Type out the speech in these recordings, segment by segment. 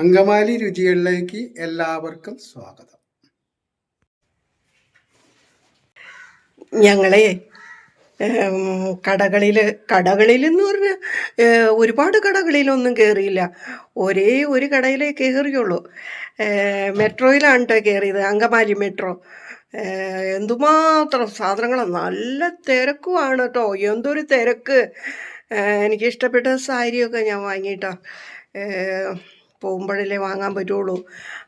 അങ്കമാലി രുചികളിലേക്ക് എല്ലാവർക്കും സ്വാഗതം. ഞങ്ങളെ കടകളിൽ കടകളിൽ എന്ന് പറഞ്ഞാൽ ഒരുപാട് കടകളിലൊന്നും കയറിയില്ല ഒരേ ഒരു കടയിലേ കയറിയുള്ളൂ മെട്രോയിലാണ് കേട്ടോ കയറിയത് അങ്കമാലി മെട്രോ. എന്തുമാത്രം സാധനങ്ങളാണ് നല്ല തിരക്കുമാണ് കേട്ടോ എന്തൊരു തിരക്ക്. എനിക്കിഷ്ടപ്പെട്ട സാരിയൊക്കെ ഞാൻ വാങ്ങിയിട്ടോ. പോകുമ്പോഴല്ലേ വാങ്ങാൻ പറ്റുള്ളൂ.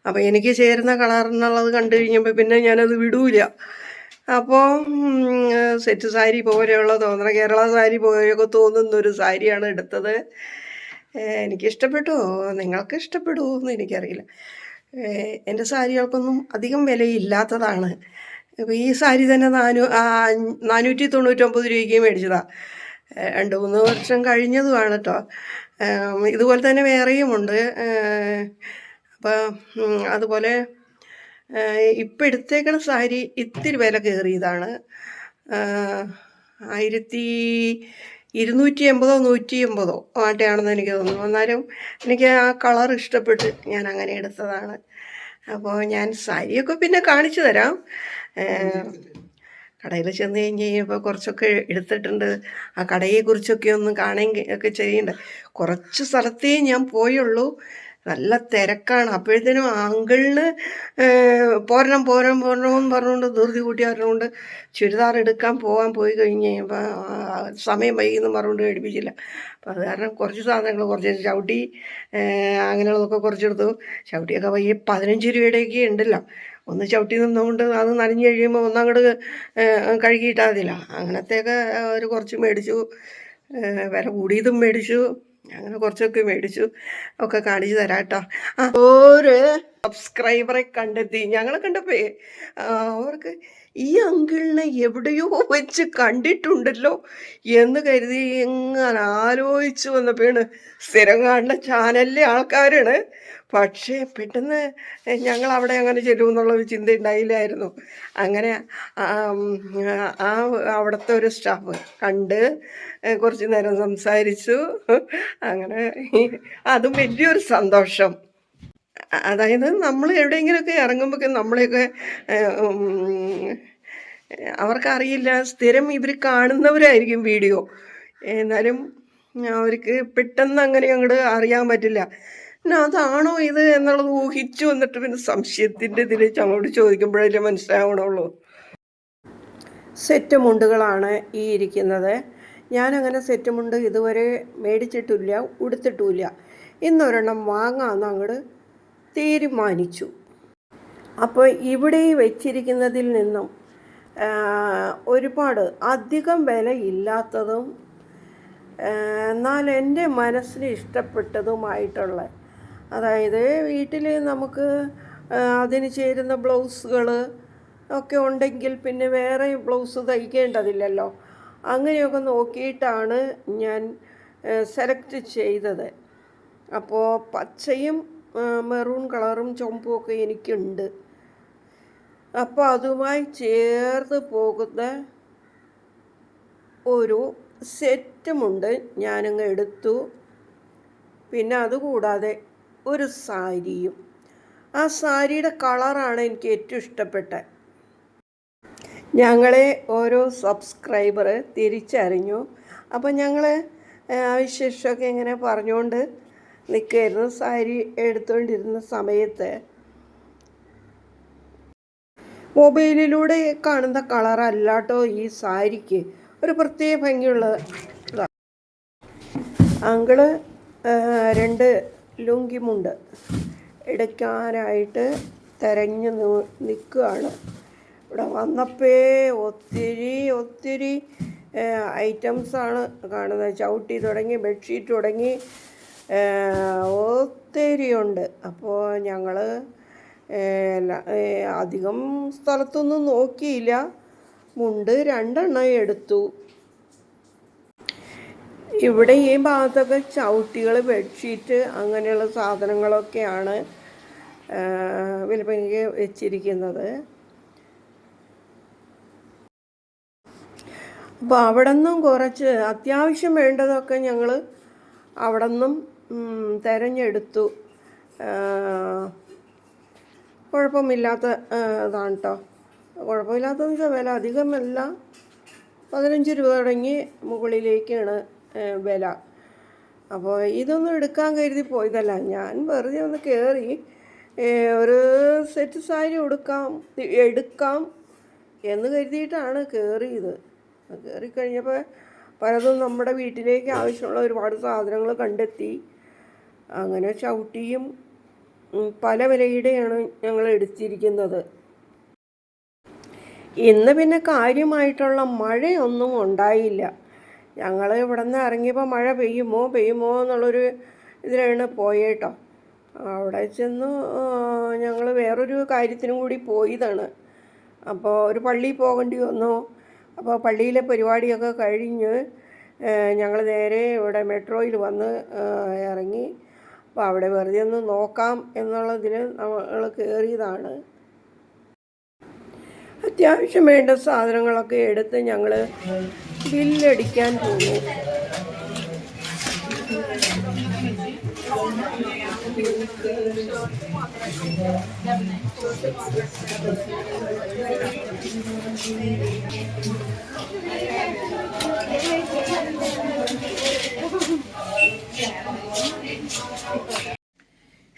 അപ്പോൾ എനിക്ക് ചേരുന്ന കളർ എന്നുള്ളത് കണ്ടു കഴിഞ്ഞപ്പോൾ പിന്നെ ഞാനത് വിടൂല. അപ്പോൾ സെറ്റ് സാരി പോലെയുള്ള തോന്നണ കേരള സാരി പോലെയൊക്കെ തോന്നുന്ന ഒരു സാരിയാണ് എടുത്തത്. എനിക്ക് എനിക്കിഷ്ടപ്പെട്ടു. നിങ്ങൾക്ക് ഇഷ്ടപ്പെടുമോ എന്ന് എനിക്കറിയില്ല. എന്റെ സാരികൾക്കൊന്നും അധികം വിലയില്ലാത്തതാണ്. അപ്പോൾ ഈ സാരി തന്നെ നാനൂ നാനൂറ്റി തൊണ്ണൂറ്റൊമ്പത് രൂപയ്ക്ക് മേടിച്ചതാണ് രണ്ട് മൂന്ന് വർഷം കഴിഞ്ഞതുമാണ് കേട്ടോ ഇതുപോലെ തന്നെ വേറെയും ഉണ്ട്. അപ്പോൾ അതുപോലെ ഇപ്പം എടുത്തേക്കുന്ന സാരി ഇത്തിരി വില കയറിയതാണ്. ആയിരത്തി ഇരുന്നൂറ്റി എൺപതോ നൂറ്റി എൺപതോ ആട്ടെയാണെന്ന് എനിക്ക് തോന്നുന്നു. എന്നാലും എനിക്ക് ആ കളർ ഇഷ്ടപ്പെട്ട് ഞാൻ അങ്ങനെ എടുത്തതാണ്. അപ്പോൾ ഞാൻ സാരിയൊക്കെ പിന്നെ കാണിച്ചു തരാം. കടയിൽ ചെന്ന് കഴിഞ്ഞ് കഴിയുമ്പോൾ കുറച്ചൊക്കെ എടുത്തിട്ടുണ്ട്. ആ കടയെക്കുറിച്ചൊക്കെ ഒന്ന് കാണുകയും ഒക്കെ ചെയ്യണ്ടേ. കുറച്ച് സ്ഥലത്തേ ഞാൻ പോയുള്ളൂ. നല്ല തിരക്കാണ്. അപ്പോഴത്തേനും അങ്കിളിന് പോരണം പോരണം പോരണമെന്ന് പറഞ്ഞുകൊണ്ട് ധൃതി കൂട്ടി പറഞ്ഞുകൊണ്ട് ചുരിദാർ എടുക്കാൻ പോകാൻ പോയി കഴിഞ്ഞ് കഴിയുമ്പോൾ സമയം വൈകുന്നു പറഞ്ഞുകൊണ്ട് എടുപ്പിച്ചില്ല അപ്പോൾ അത് കാരണം കുറച്ച് സാധനങ്ങൾ കുറച്ച് ചവിട്ടി അങ്ങനെയുള്ളതൊക്കെ കുറച്ചെടുത്തു. ചവിട്ടിയൊക്കെ വയ്യ പതിനഞ്ച് രൂപയുടെയൊക്കെ ഉണ്ടല്ലോ. ഒന്ന് ചവിട്ടി നിന്നുകൊണ്ട് അത് നനഞ്ഞു കഴിയുമ്പോൾ ഒന്നങ്ങോട്ട് കഴുകിയിട്ടാതില്ല. അങ്ങനത്തെയൊക്കെ ഒരു കുറച്ച് മേടിച്ചു. വില കൂടിയതും മേടിച്ചു. അങ്ങനെ കുറച്ചൊക്കെ മേടിച്ചു. ഒക്കെ കാണിച്ചു തരാം കേട്ടോ. ഒരു സബ്സ്ക്രൈബറെ കണ്ടെത്തി. ഞങ്ങളെ കണ്ടപ്പോ അവർക്ക് ഈ അങ്കിളിനെ എവിടെയോ വെച്ച് കണ്ടിട്ടുണ്ടല്ലോ എന്ന് കരുതി എങ്ങനെ ആലോചിച്ചു വന്നപ്പോഴാണ് സ്ഥിരം കാണുന്ന ചാനലിലെ ആൾക്കാരാണ്. പക്ഷേ പെട്ടെന്ന് ഞങ്ങൾ അവിടെ അങ്ങനെ ചെല്ലുമെന്നുള്ളൊരു ചിന്ത ഉണ്ടായില്ലായിരുന്നു അങ്ങനെ ആ അവിടുത്തെ ഒരു സ്റ്റാഫ് കണ്ട് കുറച്ച് നേരം സംസാരിച്ചു. അങ്ങനെ അതും വലിയൊരു സന്തോഷം. അതായത് നമ്മൾ എവിടെയെങ്കിലുമൊക്കെ ഇറങ്ങുമ്പോഴൊക്കെ നമ്മളെയൊക്കെ അവർക്കറിയില്ല സ്ഥിരം ഇവർ കാണുന്നവരായിരിക്കും വീഡിയോ. എന്നാലും അവർക്ക് പെട്ടെന്ന് അങ്ങനെ അങ്ങോട്ട് അറിയാൻ പറ്റില്ല. പിന്നെ അതാണോ ഇത് എന്നുള്ളത് ഊഹിച്ചു വന്നിട്ട് പിന്നെ സംശയത്തിന്റെ ഇതിൽ അങ്ങോട്ട് ചോദിക്കുമ്പോഴല്ലേ മനസ്സിലാവണുള്ളൂ. സെറ്റ് മുണ്ടുകളാണ് ഈ ഇരിക്കുന്നത്. ഞാനങ്ങനെ സെറ്റ് മുണ്ട് ഇതുവരെ മേടിച്ചിട്ടില്ല ഉടുത്തിട്ടുമില്ല. ഇന്നൊരെണ്ണം വാങ്ങാമെന്ന് അങ്ങോട്ട് തീരുമാനിച്ചു. അപ്പോൾ ഇവിടെ വെച്ചിരിക്കുന്നതിൽ നിന്നും ഒരുപാട് അധികം വില ഇല്ലാത്തതും എന്നാൽ എന്റെ മനസ്സിന് ഇഷ്ടപ്പെട്ടതുമായിട്ടുള്ള അതായത് വീട്ടിൽ നമുക്ക് അതിന് ചേരുന്ന ബ്ലൗസുകൾ ഒക്കെ ഉണ്ടെങ്കിൽ പിന്നെ വേറെ ബ്ലൗസ് തയ്ക്കേണ്ടതില്ലല്ലോ. അങ്ങനെയൊക്കെ നോക്കിയിട്ടാണ് ഞാൻ സെലക്ട് ചെയ്തത്. അപ്പോൾ പച്ചയും മെറൂൺ കളറും ചുമപ്പും ഒക്കെ എനിക്കുണ്ട്. അപ്പോൾ അതുമായി ചേർന്ന് പോകുന്ന ഒരു സെറ്റുമുണ്ട് ഞാനങ്ങ് എടുത്തു. പിന്നെ അതുകൂടാതെ ഒരു സാരിയും. ആ സാരിയുടെ കളറാണ് എനിക്ക് ഏറ്റവും ഇഷ്ടപ്പെട്ടത്. ഞങ്ങളെ ഓരോ സബ്സ്ക്രൈബർ തിരിച്ചറിഞ്ഞു. അപ്പം ഞങ്ങൾ വിശേഷമൊക്കെ ഇങ്ങനെ പറഞ്ഞുകൊണ്ട് നിൽക്കുകയായിരുന്നു. സാരി എടുത്തുകൊണ്ടിരുന്ന സമയത്ത്. മൊബൈലിലൂടെ കാണുന്ന കളറല്ലാട്ടോ ഈ സാരിക്ക്. ഒരു പ്രത്യേക ഭംഗിയുള്ള. അങ്കിൾ രണ്ട് ലുങ്കിമുണ്ട്. എടുക്കാനായിട്ട് തിരഞ്ഞു നിൽക്കുകയാണ്. ഇവിടെ വന്നപ്പേ ഒത്തിരി ഒത്തിരി ഐറ്റംസാണ് കാണുന്നത്. ചവിട്ടി തുടങ്ങി ബെഡ്ഷീറ്റ് തുടങ്ങി ഒത്തിരിയുണ്ട്. അപ്പോൾ ഞങ്ങൾ അധികം സ്ഥലത്തൊന്നും നോക്കിയില്ല. മുണ്ട് രണ്ടെണ്ണം എടുത്തു. ഇവിടെ ഈ ഭാഗത്തൊക്കെ ചവിട്ടികൾ ബെഡ്ഷീറ്റ് അങ്ങനെയുള്ള സാധനങ്ങളൊക്കെയാണ് വിൽപ്പനയ്ക്ക് വെച്ചിരിക്കുന്നത്. അപ്പോൾ അവിടെ നിന്നും കുറച്ച് അത്യാവശ്യം വേണ്ടതൊക്കെ ഞങ്ങൾ അവിടെ നിന്നും തിരഞ്ഞെടുത്തു. കുഴപ്പമില്ലാത്ത ഇതാണ് കേട്ടോ കുഴപ്പമില്ലാത്തതെന്ന് വെച്ചാൽ വില അധികമല്ല. പതിനഞ്ച് രൂപ തുടങ്ങി മുകളിലേക്കാണ് വില. അപ്പോൾ ഇതൊന്നും എടുക്കാൻ കരുതി പോയതല്ല. ഞാൻ വെറുതെ ഒന്ന് കയറി ഒരു സെറ്റ് സാരി ഉടുക്കാം എടുക്കാം എന്ന് കരുതിയിട്ടാണ് കയറിയത് കയറി കഴിഞ്ഞപ്പോൾ പലതും നമ്മുടെ വീട്ടിലേക്ക് ആവശ്യമുള്ള ഒരുപാട് സാധനങ്ങൾ കണ്ടെത്തി. അങ്ങനെ ചവിട്ടിയും പല വിലയുടെയാണ് ഞങ്ങൾ എടുത്തിരിക്കുന്നത്. ഇന്ന് പിന്നെ കാര്യമായിട്ടുള്ള മഴയൊന്നും ഉണ്ടായില്ല. ഞങ്ങൾ ഇവിടെ നിന്ന് ഇറങ്ങിയപ്പോൾ മഴ പെയ്യുമോ പെയ്യുമോ എന്നുള്ളൊരു ഇതിലാണ് പോയേട്ടോ. അവിടെ ചെന്ന് ഞങ്ങൾ വേറൊരു കാര്യത്തിനും കൂടി പോയതാണ്. അപ്പോൾ ഒരു പള്ളിയിൽ പോകേണ്ടി വന്നു. അപ്പോൾ പള്ളിയിലെ പരിപാടിയൊക്കെ കഴിഞ്ഞ് ഞങ്ങൾ നേരെ ഇവിടെ മെട്രോയിൽ വന്ന് ഇറങ്ങി. അപ്പോൾ അവിടെ വെറുതെ ഒന്ന് നോക്കാം എന്നുള്ളതിൽ നമ്മൾ കയറിയതാണ് അത്യാവശ്യം വേണ്ട സാധനങ്ങളൊക്കെ എടുത്ത് ഞങ്ങൾ ബില്ലടിക്കാൻ പോകുന്നു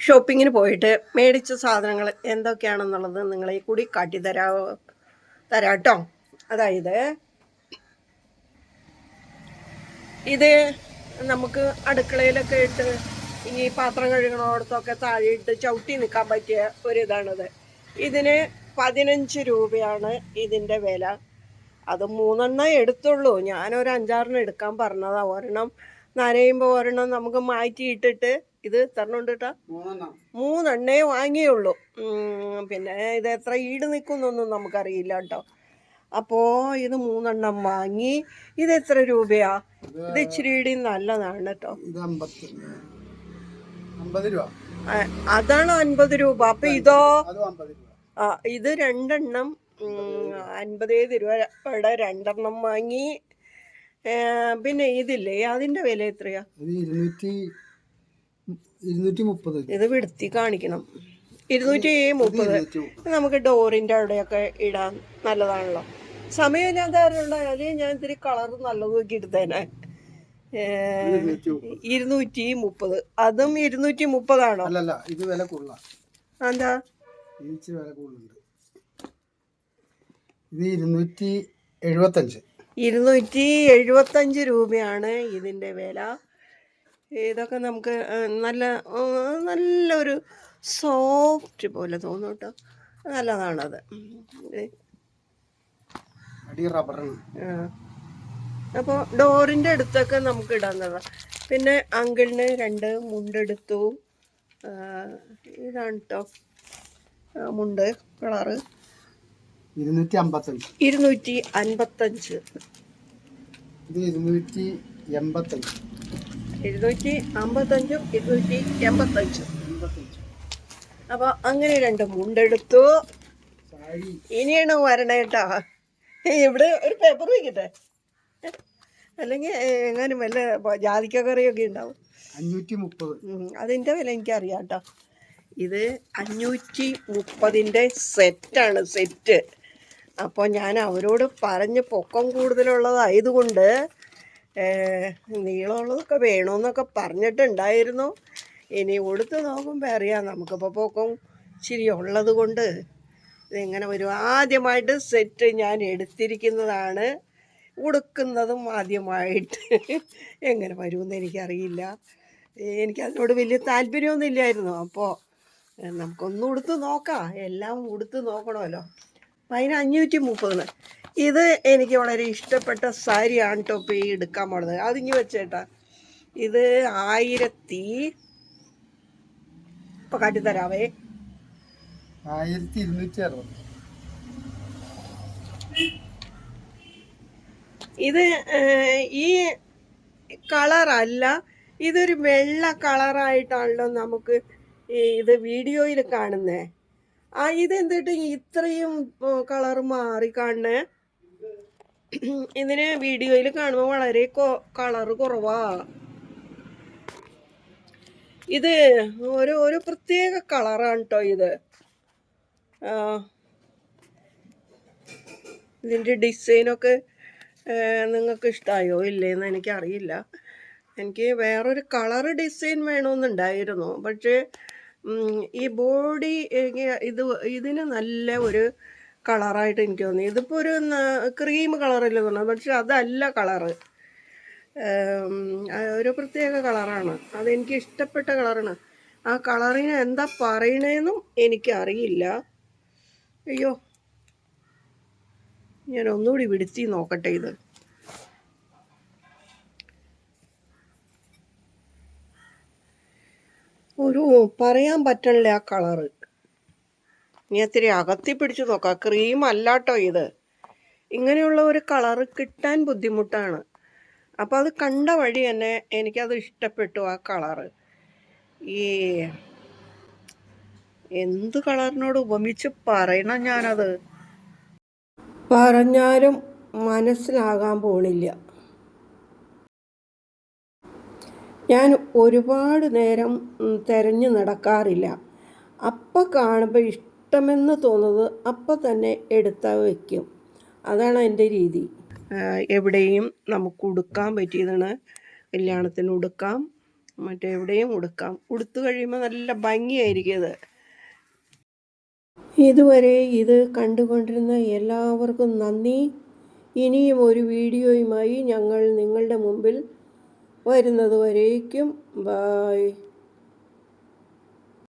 ഷോപ്പിങ്ങിന് പോയിട്ട് മേടിച്ച സാധനങ്ങൾ എന്തൊക്കെയാണെന്നുള്ളത് നിങ്ങളെ കൂടി കാട്ടി തരാ തരാട്ടോ. അതായത് ഇത് നമുക്ക് അടുക്കളയിലൊക്കെ ഇട്ട് ഈ പാത്രം കഴുകണോടത്തൊക്കെ താഴെ ഇട്ട് ചവിട്ടി നിൽക്കാൻ പറ്റിയ ഒരിതാണിത്. ഇതിന് പതിനഞ്ച് രൂപയാണ് ഇതിന്റെ വില. അത് മൂന്നെണ്ണം എടുത്തുള്ളൂ. ഞാനൊരു അഞ്ചാറെണ്ണം എടുക്കാൻ പറഞ്ഞതാ. ഒരെണ്ണം നനയുമ്പോൾ ഒരെണ്ണം നമുക്ക് മാറ്റി ഇട്ടിട്ട് ഇത് തരണുണ്ട് കേട്ടോ മൂന്നെണ്ണം. വാങ്ങിയുള്ളൂ. പിന്നെ ഇത് എത്ര ഈട് നിൽക്കുന്നൊന്നും നമുക്കറിയില്ല കേട്ടോ അപ്പോൾ ഇത് മൂന്നെണ്ണം വാങ്ങി. ഇത് എത്ര രൂപയാ? ഇത് ഇച്ചിരി നല്ലതാണ് കേട്ടോ. അതാണ് അൻപത് രൂപ. അപ്പൊ ഇതോ? ആ ഇത് രണ്ടെണ്ണം രൂപ രൂപയുടെ രണ്ടെണ്ണം വാങ്ങി. പിന്നെ ഇതില്ലേ? അതിന്റെ വില എത്രയാ? ഇത് വിടുത്തി കാണിക്കണം. ഇരുന്നൂറ്റി മുപ്പത്. നമുക്ക് ഡോറിന്റെ അവിടെയൊക്കെ ഇടാൻ നല്ലതാണല്ലോ. സമയം സമയമില്ലാതാരുണ്ട് അല്ലെങ്കിൽ ഞാൻ ഇത്തിരി കളർ നല്ലത് നോക്കി എടുത്തേനെ. ഇരുന്നൂറ്റി മുപ്പത്. അതും ഇരുന്നൂറ്റി മുപ്പതാണോ? അല്ലല്ല ഇത് വില കൂടുതലാണ് എന്താ ഇച്ചിരി വില കൂടുതലുണ്ട്. ഇത് ഇരുന്നൂറ്റി എഴുപത്തഞ്ച്. ഇരുന്നൂറ്റി എഴുപത്തഞ്ച് രൂപയാണ് ഇതിന്റെ വില. ഇതൊക്കെ നമുക്ക് നല്ല നല്ലൊരു സോഫ്റ്റ് പോലെ തോന്നും കേട്ടോ നല്ലതാണത് അപ്പോൾ ഡോറിന്റെ അടുത്തൊക്കെ നമുക്ക് ഇടാവുന്നതാണ് പിന്നെ അങ്കിളിന് രണ്ട് മുണ്ടെടുത്തു. ഇതാണ് കേട്ടോ മുണ്ട് കളറ്. ഇരുന്നൂറ്റി അമ്പത്തഞ്ച് ഇരുന്നൂറ്റി അൻപത്തഞ്ച് ഇത് ഇരുന്നൂറ്റി എൺപത്തഞ്ച് ഇരുന്നൂറ്റി അമ്പത്തഞ്ചും ഇരുന്നൂറ്റി എൺപത്തഞ്ചും എൺപത്തഞ്ച് അപ്പോൾ അങ്ങനെ രണ്ട് മുണ്ടെടുത്തു. ഇനിയാണ് വരണേ കേട്ടോ. ഇവിടെ ഒരു പേപ്പർ വയ്ക്കട്ടെ അല്ലെങ്കിൽ എങ്ങാനും വല്ല ജാതിക്ക കറിയൊക്കെ ഉണ്ടാവും. അഞ്ഞൂറ്റി മുപ്പത് ഉം, അതിന്റെ വില എനിക്കറിയാം കേട്ടോ. ഇത് അഞ്ഞൂറ്റി മുപ്പതിന്റെ സെറ്റാണ് സെറ്റ്. അപ്പോൾ ഞാൻ അവരോട് പറഞ്ഞ് പൊക്കം കൂടുതലുള്ളതായതുകൊണ്ട് നീളമുള്ളതൊക്കെ വേണമെന്നൊക്കെ പറഞ്ഞിട്ടുണ്ടായിരുന്നു. ഇനി ഉടുത്ത് നോക്കുമ്പോൾ അറിയാം നമുക്കിപ്പോൾ പോക്കും ഇച്ചിരി ഉള്ളത് കൊണ്ട് ഇതെങ്ങനെ വരും ആദ്യമായിട്ട് സെറ്റ് ഞാൻ എടുത്തിരിക്കുന്നതാണ്. ഉടുക്കുന്നതും ആദ്യമായിട്ട്. എങ്ങനെ വരുമെന്ന് എനിക്കറിയില്ല. എനിക്കതിനോട് വലിയ താല്പര്യമൊന്നും ഇല്ലായിരുന്നു. അപ്പോൾ നമുക്കൊന്ന് ഉടുത്ത് നോക്കാം. എല്ലാം ഉടുത്ത് നോക്കണമല്ലോ. അപ്പം അതിന് അഞ്ഞൂറ്റി മുപ്പതിന് ഇത് എനിക്ക് വളരെ ഇഷ്ടപ്പെട്ട സാരിയാണ് ടോപ്പ് ഈ എടുക്കാൻ പോണത്. അതിങ്ങി വെച്ചേട്ടാ. ഇത് ആയിരത്തി ഇപ്പം കാട്ടിത്തരാവേ ആയിരത്തി ഇരുന്നൂറ്റി അറുപത് ഇത് ഈ കളറല്ല ഇതൊരു വെള്ള കളറായിട്ടാണല്ലോ നമുക്ക് ഇത് വീഡിയോയിൽ കാണുന്നേ. ആ ഇതെന്തിട്ട് ഇത്രയും കളർ മാറി കാണണേ ഇതിന് വീഡിയോയിൽ കാണുമ്പോൾ വളരെ കളർ കുറവാ. ഇത് ഒരു ഒരു പ്രത്യേക കളറാണ് കേട്ടോ ഇത്. ഇതിന്റെ ഡിസൈനൊക്കെ നിങ്ങൾക്ക് ഇഷ്ടമായോ ഇല്ലേന്ന് എനിക്കറിയില്ല. എനിക്ക് വേറൊരു കളർ ഡിസൈൻ വേണമെന്നുണ്ടായിരുന്നു പക്ഷേ ഈ ബോഡി ഇത് ഇതിന് നല്ല ഒരു കളറായിട്ട് എനിക്ക് തോന്നി. ഇതിപ്പോൾ ഒരു ക്രീം കളറിൽ തോന്നുന്നു പക്ഷെ അതല്ല കളറ്. ഒരു പ്രത്യേക കളറാണ്. അതെനിക്ക് ഇഷ്ടപ്പെട്ട കളറാണ്. ആ കളറിന് എന്താ പറയണേന്നും എനിക്കറിയില്ല. അയ്യോ. ഞാൻ ഒന്നുകൂടി വിടുത്തി നോക്കട്ടെ ഇത്. ഒരു പറയാൻ പറ്റണില്ല ആ കളറ്. ഇനി ഇത്തിരി അകത്തി പിടിച്ചു നോക്കാം. ക്രീം അല്ലാട്ടോ ഇത്. ഇങ്ങനെയുള്ള ഒരു കളറ് കിട്ടാൻ ബുദ്ധിമുട്ടാണ്. അപ്പോൾ അത് കണ്ട വഴി തന്നെ എനിക്കത് ഇഷ്ടപ്പെട്ടു ആ കളറ്. ഈ എന്ത് കളറിനോട് ഉപമിച്ച് പറയണം ഞാനത്? പറഞ്ഞാലും മനസ്സിലാകാൻ പോണില്ല. ഞാൻ ഒരുപാട് നേരം തിരഞ്ഞു നടക്കാറില്ല. അപ്പം കാണുമ്പോൾ ഇഷ്ടമെന്ന് തോന്നുന്നത് അപ്പം തന്നെ എടുത്താൽ വയ്ക്കും അതാണ് എന്റെ രീതി. എവിടെയും നമുക്ക് ഉടുക്കാൻ പറ്റിയതാണ്. കല്യാണത്തിന് ഉടുക്കാം മറ്റെവിടെയും ഉടുക്കാം. ഉടുത്തു കഴിയുമ്പോൾ നല്ല ഭംഗിയായിരിക്കും ഇത് ഇതുവരെ ഇത് കണ്ടുകൊണ്ടിരുന്ന എല്ലാവർക്കും നന്ദി. ഇനിയും ഒരു വീഡിയോയുമായി ഞങ്ങൾ നിങ്ങളുടെ മുമ്പിൽ വരുന്നത് വരേക്കും. ബായ്